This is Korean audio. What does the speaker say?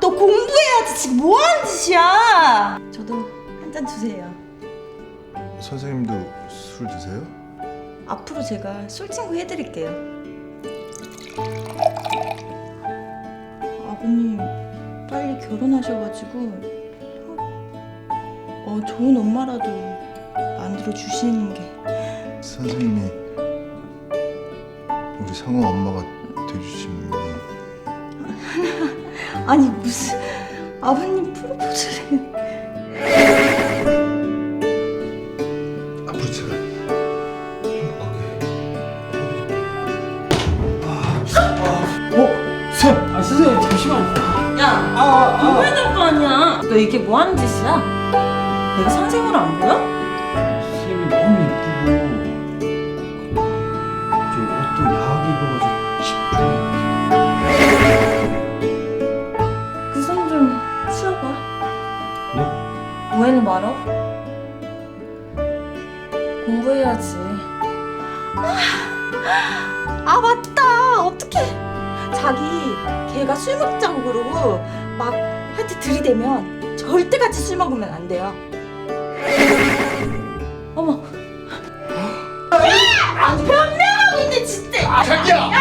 너 공부해야지 지금 뭐 하는 짓이야? 저도 한 잔 주세요. 선생님도 술 드세요? 앞으로 제가 술친구 해드릴게요. 아버님 빨리 결혼하셔가지고 어, 좋은 엄마라도 만들어 주시는 게 선생님이 우리 상어 엄마가 되주시면 아니 무슨 아버님 프로포즈를 앞으로 제가 행복하게 어? 쌤! 아 선생님 잠시만 야 아, 아, 아. 공부해야 될 거 아니야 너 이게 뭐 하는 짓이야? 내가 선생으로 안 보여? 뭐해는 말어? 공부해야지. 아, 아 맞다. 어떻게 자기 걔가 술 먹자고 그러고 막 하여튼 들이대면 절대 같이 술 먹으면 안 돼요. 어머. 아, 변명하고 있네 진짜. 아, 자기야!